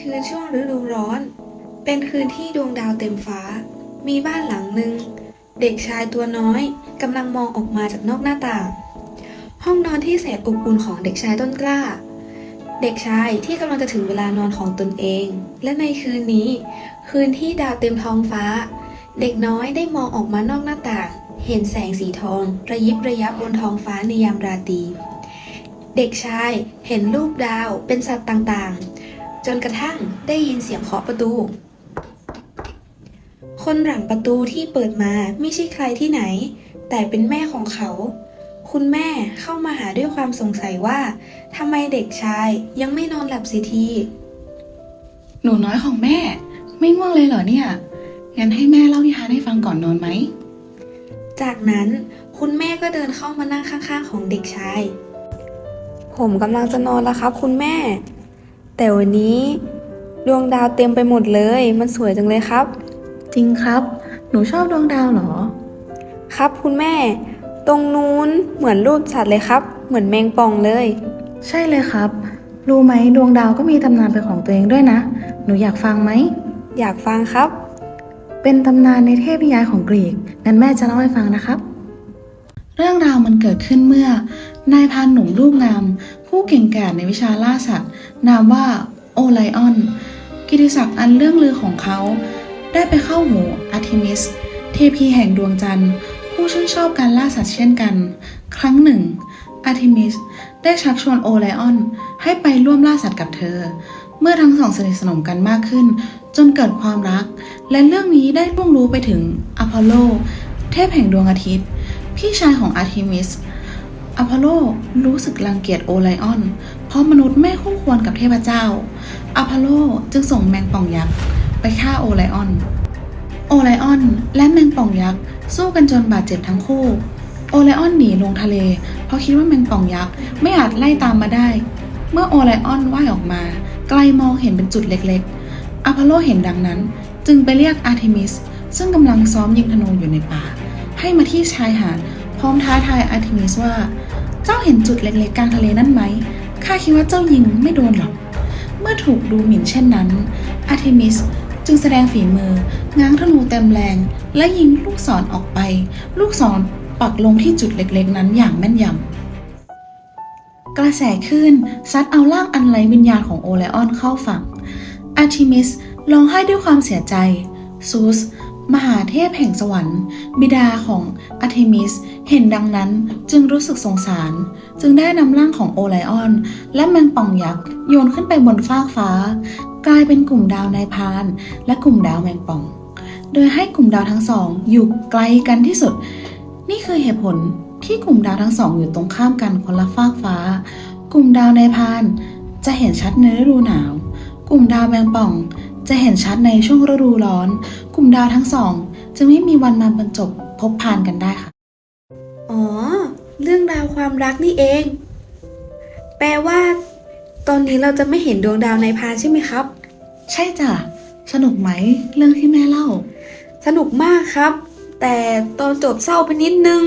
คืนช่วงฤดูร้อน เป็นคืนที่ดวงดาวเต็มฟ้า มีบ้านหลังหนึ่ง เด็กชายตัวน้อยกำลังมองออกมาจากนอกหน้าต่าง ห้องนอนที่แสนอบอุ่นของเด็กชายต้นกล้า เด็กชายที่กำลังจะถึงเวลานอนของตนเอง และในคืนนี้ คืนที่ดาวเต็มท้องฟ้า เด็กน้อยได้มองออกมานอกหน้าต่าง เห็นแสงสีทอง ระยิบระยับบนท้องฟ้าในยามราตรีเด็กชายเห็นรูปดาวเป็นสัตว์ต่างๆ จนกระทั่งได้ยินเสียงเคาะประตู คนหลังประตูที่เปิดมาไม่ใช่ใครที่ไหน แต่เป็นแม่ของเขา คุณแม่เข้ามาหาด้วยความสงสัยว่าทำไมเด็กชายยังไม่นอนหลับเสียทีหนูน้อยของแม่ ไม่ง่วงเลยเหรอเนี่ย งั้นให้แม่เล่านิทานให้ฟังก่อนนอนไหม จากนั้นคุณแม่ก็เดินเข้ามานั่งข้างๆของเด็กชาย ผมกำลังจะนอนแล้วครับ คุณแม่ แต่วันนี้ดวงดาวเต็มไปหมดเลย มันสวยจังเลยครับ จริงครับ หนูชอบดวงดาวเหรอ ครับคุณแม่ ตรงนู้นเหมือนรูปสัตว์เลยครับ เหมือนแมงป่องเลย ใช่เลยครับ รู้ไหมดวงดาวก็มีตำนานเป็นของตัวเองด้วยนะ หนูอยากฟังไหม อยากฟังครับ เป็นตำนานในเทพนิยายของกรีก งั้นแม่จะเล่าให้ฟังนะครับ เรื่องราวมันเกิดขึ้นเมื่อนายพรานหนุ่มรูปงาม ผู้เก่งกาจในวิชาล่าสัตว์ นามว่าโอไลออน กิติศักดิ์อันเรื่องลือของเขา ได้ไปเข้าหูอาร์เทมิส เทพีแห่งดวงจันทร์ ผู้ชื่นชอบการล่าสัตว์เช่นกัน ครั้งหนึ่งอาร์เทมิสได้ชักชวนโอไลออนให้ไปร่วมล่าสัตว์กับเธอ เมื่อทั้งสองสนิทสนมกันมากขึ้น จนเกิดความรัก และเรื่องนี้ได้ล่วงรู้ไปถึงอพอลโล เทพแห่งดวงอาทิตย์ พี่ชายของอาร์เทมิส อพอลโลรู้สึกรังเกียจโอไลออน เพราะมนุษย์ไม่คู่ควรกับเทพเจ้า อพอลโลจึงส่งแมงป่องยักษ์ไปฆ่าโอไลออน โอไลออนและแมงป่องยักษ์สู้กันจนบาดเจ็บทั้งคู่ โอไลออนหนีลงทะเล เพราะคิดว่าแมงป่องยักษ์ไม่อาจไล่ตามมาได้ เมื่อโอไลออนว่ายออกมา ไกลมองเห็นเป็นจุดเล็กๆ อพอลโลเห็นดังนั้น จึงไปเรียกอาร์เทมิสซึ่งกำลังซ้อมยิงธนูอยู่ในป่า ให้มาที่ชายหาดพร้อมท้าทายอาร์เทมิสว่า เจ้าเห็นจุดเล็กๆกลางทะเลนั่นไหม ข้าคิดว่าเจ้ายิงไม่โดนหรอก เมื่อถูกดูหมิ่นเช่นนั้น อาร์เทมิสจึงแสดงฝีมือ ง้างธนูเต็มแรง และยิงลูกศรออกไป ลูกศรปักลงที่จุดเล็กๆ นั้นอย่างแม่นยำ กระแสคลื่นซัดเอาร่างอันไร้วิญญาณของโอไลออนเข้าฝั่ง อาร์ทิมิสร้องไห้ด้วยความเสียใจ ซูส มหาเทพแห่งสวรรค์ บิดาของอาร์เทมิส เห็นดังนั้นจึงรู้สึกสงสาร จึงได้นำร่างของโอไลออน และแมงป่องยักษ์โยนขึ้นไปบนฟากฟ้า กลายเป็นกลุ่มดาวนายพาน และกลุ่มดาวแมงป่อง โดยให้กลุ่มดาวทั้งสองอยู่ไกลกันที่สุด นี่คือเหตุผลที่กลุ่มดาวทั้งสองอยู่ตรงข้ามกันคนละฟากฟ้า กลุ่มดาวในพาน จะเห็นชัดในฤดูหนาว กลุ่มดาวแมงป่อง จะเห็นชัดในช่วงฤดูร้อน กลุ่มดาวทั้งสองจึงไม่มีวันมาบรรจบพบพานกันได้ค่ะ อ๋อ เรื่องราวความรักนี่เอง แปลว่า ตอนนี้เราจะไม่เห็นดวงดาวในพานใช่ไหมครับ ใช่จ้ะ สนุกไหมเรื่องที่แม่เล่า สนุกมากครับ แต่ตอนจบเศร้าไปนิดนึง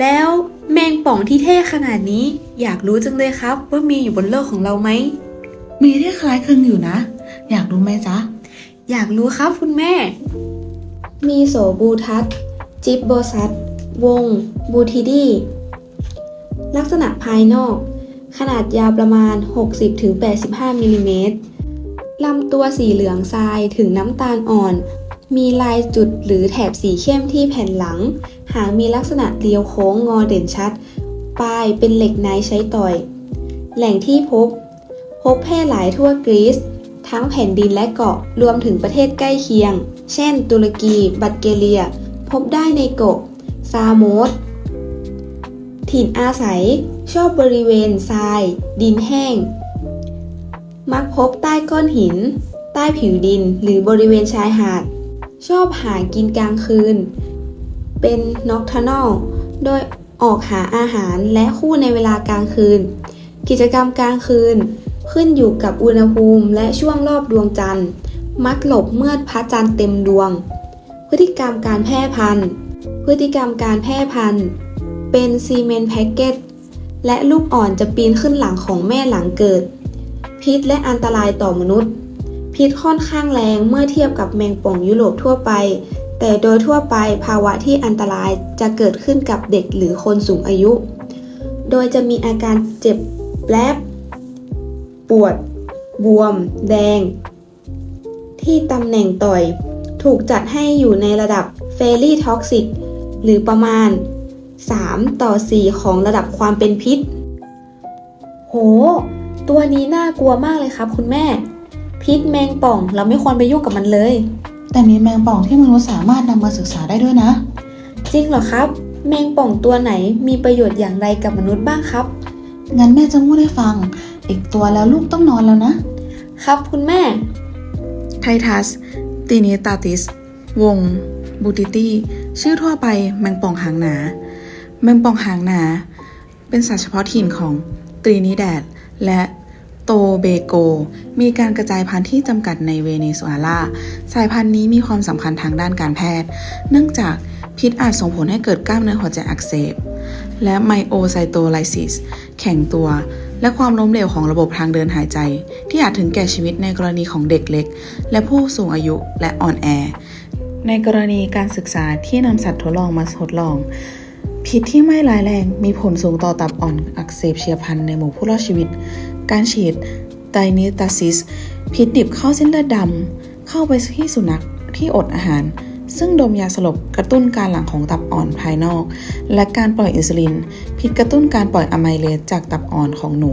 แล้วแมงป่องที่เท่ขนาดนี้ อยากรู้จังเลยครับ ว่ามีอยู่บนโลกของเราไหม มีที่คล้ายคลึงอยู่นะ อยากรู้ไหมจ๊ะ อยากรู้ครับคุณแม่ มีโสบูทัสจิบโบซัสวง บูทิดีลักษณะภายนอก ขนาดยาวประมาณ 60-85มิลลิเมตรลำตัวสีเหลืองทรายถึงน้ำตาลอ่อน มีลายจุดหรือแถบสีเข้มที่แผ่นหลัง หางมีลักษณะเรียวโค้งงอเด่นชัด ปลายเป็นเหล็กไนท์ใช้ต่อย แหล่งที่พบ พบแพร่หลายทั่วกรีซ ทั้งแผ่นดินและเกาะรวมถึงประเทศใกล้เคียง เช่น ตุรกี บัตเกเรีย พบได้ในเกาะซาโมสถิ่นอาศัย ชอบบริเวณทราย ดินแห้ง มักพบใต้ก้อนหิน ใต้ผิวดินหรือบริเวณชายหาด ชอบหากินกลางคืน เป็น nocturnal โดยออกหาอาหารและคู่ในเวลากลางคืน กิจกรรมกลางคืน ขึ้นอยู่กับอุณหภูมิและช่วงรอบดวงจันทร์ มักหลบเมื่อพระจันทร์เต็มดวง พฤติกรรมการแพร่พันธุ์ พฤติกรรมการแพร่พันธุ์ เป็นซีเมนต์แพ็กเกตและลูกอ่อนจะปีนขึ้นหลังของแม่หลังเกิด พิษและอันตรายต่อมนุษย์ พิษค่อนข้างแรงเมื่อเทียบกับแมงป่องยุโรปทั่วไป แต่โดยทั่วไปภาวะที่อันตรายจะเกิดขึ้นกับเด็กหรือคนสูงอายุ โดยจะมีอาการเจ็บแปลบ ปวด บวม แดง ที่ตำแหน่งต่อย ถูกจัดให้อยู่ในระดับเฟร y ท็อกซิกหรือประมาณ 3 ต่อ 4 ของระดับความเป็นพิษ โห ตัวนี้น่ากลัวมากเลยครับคุณแม่ พิษแมงป่องเราไม่ควรไปยุ่งกับมันเลย แต่มีแมงป่องที่มนุษย์สามารถนำมาศึกษาได้ด้วยนะ จริงเหรอครับ แมงป่องตัวไหนมีประโยชน์อย่างไรกับมนุษย์บ้างครับ งั้นแม่จะพูดให้ฟัง อีกตัวแล้วลูกต้องนอนแล้วนะ ครับคุณแม่ ไททัสตีนิตาติส วง บูติตี้ ชื่อทั่วไปแมงป่องหางหนา แมงป่องหางหนา เป็นสัตว์เฉพาะถิ่นของตรีนิแดด และโตเบโก มีการกระจายพันธุ์ที่จำกัดในเวเนซุเอลา สายพันธุ์นี้มีความสำคัญทางด้านการแพทย์ เนื่องจากพิษอาจส่งผลให้เกิดกล้ามเนื้อหัวใจอักเสบ และไมโอไซโตไลซิส แข็งตัว และความล้มเหลวของระบบทางเดินหายใจ ที่อาจถึงแก่ชีวิตในกรณีของเด็กเล็ก และผู้สูงอายุและอ่อนแอ ในกรณีการศึกษาที่นำสัตว์ทดลองมาทดลองพิษที่ไม่ร้ายแรงมีผลสูงต่อตับอ่อนอักเสบเฉียบพลันในหมู่ผู้รอดชีวิต การฉีดไดนิตาซิสพิษดิบเข้าเส้นเลือดดำเข้าไปที่สุนัขที่อดอาหาร ซึ่งดมยาสลบกระตุ้นการหลั่งของตับอ่อนภายนอก และการปล่อยอินซูลิน พิษกระตุ้นการปล่อยอะไมเลสจากตับอ่อนของหนู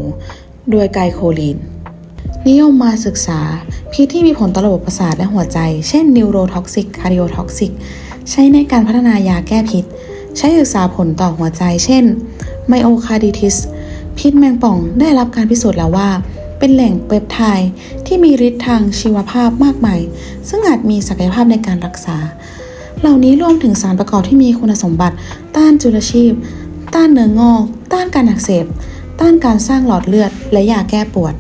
โดยไกลโคลีน นิยมมาศึกษา พิษที่มีผลต่อระบบประสาทและหัวใจ เช่นนิวโรท็อกซิกคาร์ดิโอท็อกซิกใช้ในการพัฒนายาแก้พิษ ใช้ศึกษาผลต่อหัวใจ เช่นไมโอคาร์ดิทิสพิษแมงป่องได้รับการพิสูจน์แล้วว่า เป็นแหล่งเปปไทด์ที่มีฤทธิ์ทางชีวภาพมากมาย ซึ่งอาจมีศักยภาพในการรักษา เหล่านี้รวมถึงสารประกอบที่มีคุณสมบัติ ต้านจุลชีพ ต้านเนื้องอก ต้านการอักเสบ ต้านการสร้างหลอดเลือด และยาแก้ปวด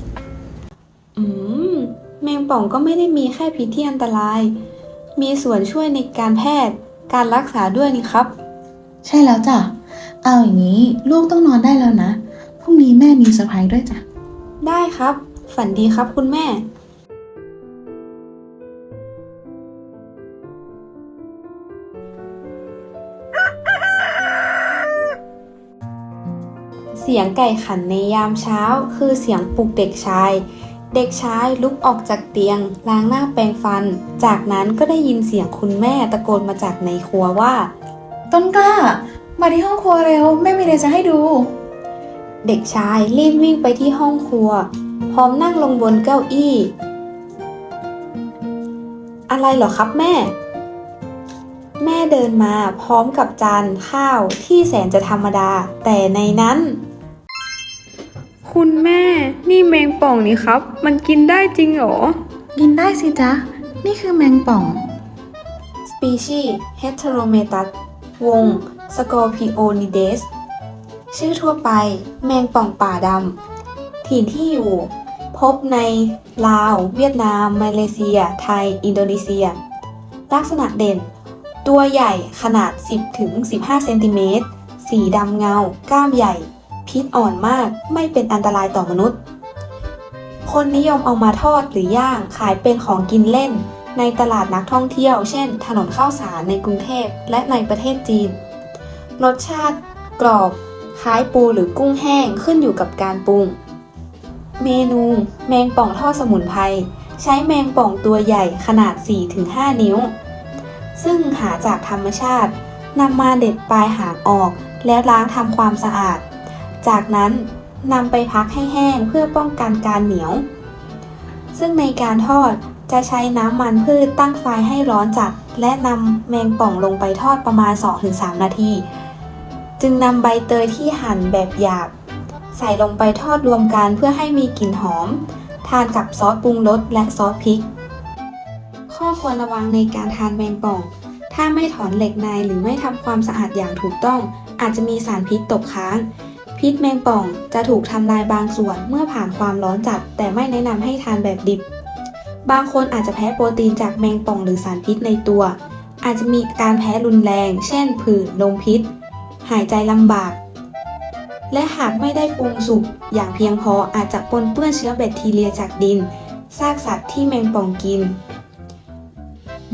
อืม แมงป่องก็ไม่ได้มีแค่พิษที่อันตราย มีส่วนช่วยในการแพทย์ การรักษาด้วยนี่ครับ ใช่แล้วจ้ะ เอาอย่างนี้ลูกต้องนอนได้แล้วนะ พรุ่งนี้แม่มีเซอร์ไพรส์ด้วยจ้ะ ได้ครับ ฝันดีครับคุณแม่เสียงไก่ขันในยามเช้า คือเสียงปลุกเด็กชาย เด็กชายลุกออกจากเตียง ล้างหน้าแปรงฟัน จากนั้นก็ได้ยินเสียงคุณแม่ตะโกนมาจากในครัวว่า ต้นกล้า มาที่ห้องครัวเร็วแม่มีอะไรจะให้ดู เด็กชายรีบวิ่งไปที่ห้องครัว พร้อมนั่งลงบนเก้าอี้ อะไรเหรอครับแม่ แม่เดินมาพร้อมกับจานข้าวที่แสนจะธรรมดา แต่ในนั้น คุณแม่นี่แมงป่องนี่ครับ มันกินได้จริงเหรอ กินได้สิจ๊ะ นี่คือแมงป่อง Species Heterometus วง Scorpionides ชื่อทั่วไป แมงป่องป่าดำ ถิ่นที่อยู่ พบในลาว เวียดนาม มาเลเซีย ไทย อินโดนีเซีย ลักษณะเด่น ตัวใหญ่ขนาด 10-15 เซนติเมตร สีดำเงา กล้ามใหญ่ พิษอ่อนมาก ไม่เป็นอันตรายต่อมนุษย์ คนนิยมเอามาทอดหรือย่างขายเป็นของกินเล่น ในตลาดนักท่องเที่ยว เช่น ถนนข้าวสารในกรุงเทพและในประเทศจีน รสชาติกรอบ คล้ายปูหรือกุ้งแห้งขึ้นอยู่กับการปรุง เมนูแมงป่องทอดสมุนไพรใช้แมงป่องตัวใหญ่ขนาด 4-5 นิ้ว ซึ่งหาจากธรรมชาตินำมาเด็ดปลายหางออกแล้วล้างทำความสะอาด จากนั้นนำไปพักให้แห้งเพื่อป้องกันการเหนียว ซึ่งในการทอดจะใช้น้ำมันพืชตั้งไฟให้ร้อนจัด และนำแมงป่องลงไปทอดประมาณ 2-3 นาที จึงนำใบเตยที่หั่นแบบหยาบ ใส่ลงไปทอดรวมกันเพื่อให้มีกลิ่นหอม ทานกับซอสปรุงรสและซอสพริก ข้อควรระวังในการทานแมงป่อง ถ้าไม่ถอนเหล็กในหรือไม่ทำความสะอาดอย่างถูกต้อง อาจจะมีสารพิษตกค้าง พิษแมงป่องจะถูกทำลายบางส่วนเมื่อผ่านความร้อนจัด แต่ไม่แนะนำให้ทานแบบดิบ บางคนอาจจะแพ้โปรตีนจากแมงป่องหรือสารพิษในตัว อาจจะมีการแพ้รุนแรง เช่นผื่นลมพิษ หายใจลำบาก และหากไม่ได้ปรุงสุกอย่างเพียงพออาจจะปนเปื้อนเชื้อแบคทีเรียจากดิน ซากสัตว์ที่แมงป่องกิน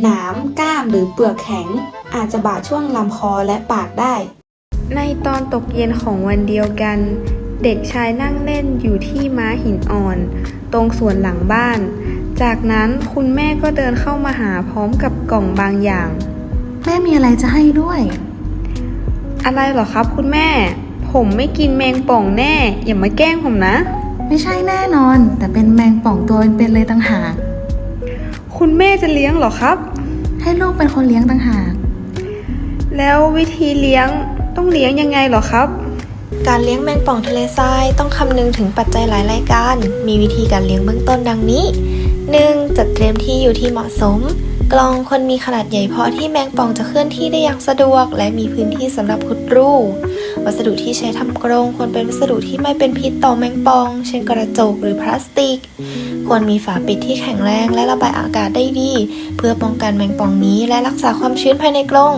หนามก้ามหรือเปลือกแข็ง อาจจะบาดช่วงลำคอและปากได้ ในตอนตกเย็นของวันเดียวกัน เด็กชายนั่งเล่นอยู่ที่ม้าหินอ่อน ตรงสวนหลังบ้าน จากนั้นคุณแม่ก็เดินเข้ามาหาพร้อมกับกล่องบางอย่าง แม่มีอะไรจะให้ด้วย อะไรเหรอครับคุณแม่ ผมไม่กินแมงป่องแน่ อย่ามาแกล้งผมนะ ไม่ใช่แน่นอน แต่เป็นแมงป่องตัวเป็นๆเลยต่างหาก คุณแม่จะเลี้ยงเหรอครับ ให้ลูกเป็นคนเลี้ยงต่างหาก แล้ววิธีเลี้ยงต้องเลี้ยงยังไงเหรอครับ การเลี้ยงแมงป่องทะเลทรายต้องคำนึงถึงปัจจัยหลายรายการ มีวิธีการเลี้ยงเบื้องต้นดังนี้ 1. จัดเตรียมที่อยู่ที่เหมาะสม กล่องควรมีขนาดใหญ่พอที่แมงป่องจะเคลื่อนที่ได้อย่างสะดวก และมีพื้นที่สำหรับขุดรูวัสดุที่ใช้ทำกรงควรเป็นวัสดุที่ไม่เป็นพิษต่อแมงป่อง เช่นกระจกหรือพลาสติก ควรมีฝาปิดที่แข็งแรงและระบายอากาศได้ดี เพื่อป้องกันแมงป่องนี้และรักษาความชื้นภายในกรง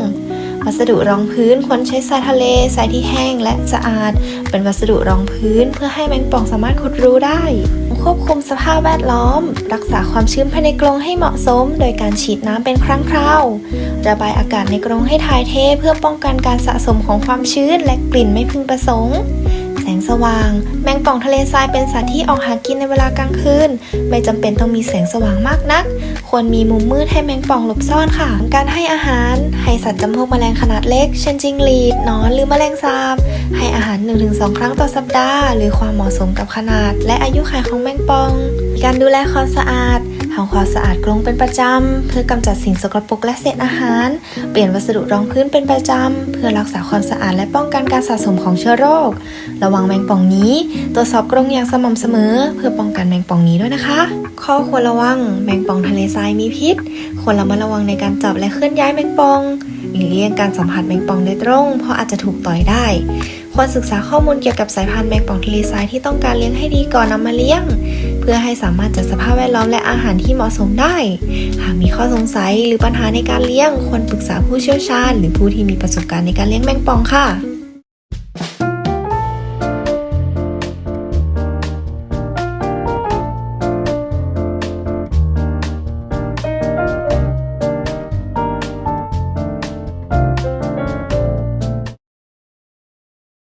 วัสดุรองพื้นควรใช้ทรายทะเลทรายที่แห้งและสะอาด เป็นวัสดุรองพื้นเพื่อให้แมงป่องสามารถขุดรูได้ ควบคุมสภาพแวดล้อม รักษาความชื้นภายในกรงให้เหมาะสม โดยการฉีดน้ำเป็นครั้งคราว ระบายอากาศในกรงให้ถ่ายเทเพื่อป้องกันการสะสมของความชื้นและกลิ่นไม่พึงประสงค์ งสว่าง แมงป่องทะเลทรายเป็นสัตว์ที่ออกหากินในเวลากลางคืน ไม่จำเป็นต้องมีแสงสว่างมากนัก ควรมีมุมมืดให้แมงป่องหลบซ่อนค่ะ การให้อาหาร ให้สัตว์จำพวกแมลงขนาดเล็ก เช่นจิงหรีดนอนหรือแมลงสาบ ให้อาหาร 1-2 ครั้งต่อสัปดาห์ หรือความเหมาะสมกับขนาด และอายุขัยของแมงป่อง การดูแลความสะอาดทำความสะอาดกรงเป็นประจำ เพื่อกำจัดสิ่งสกปรกและเศษอาหาร เปลี่ยนวัสดุรองพื้นเป็นประจำ เพื่อรักษาความสะอาดและป้องกันการสะสมของเชื้อโรค ระวังแมงป่องนี้ ตรวจสอบกรงอย่างสม่ำเสมอ เพื่อป้องกันแมงป่องนี้ด้วยนะคะ ข้อควรระวัง แมงป่องทะเลทรายมีพิษ ควรระมัดระวังในการจับและเคลื่อนย้ายแมงป่องหลีกเลี่ยงการสัมผัสแมงป่องโดยตรง เพราะอาจจะถูกต่อยได้ควรศึกษาข้อมูลเกี่ยวกับสายพันธุ์แมงป่องทะเลทรายที่ต้องการเลี้ยงให้ดีก่อนนำมาเลี้ยง เพื่อให้สามารถจัดสภาพแวดล้อมและอาหารที่เหมาะสมได้ หากมีข้อสงสัยหรือปัญหาในการเลี้ยงควรปรึกษาผู้เชี่ยวชาญ หรือผู้ที่มีประสบการณ์ในการเลี้ยงแมงป่องค่ะ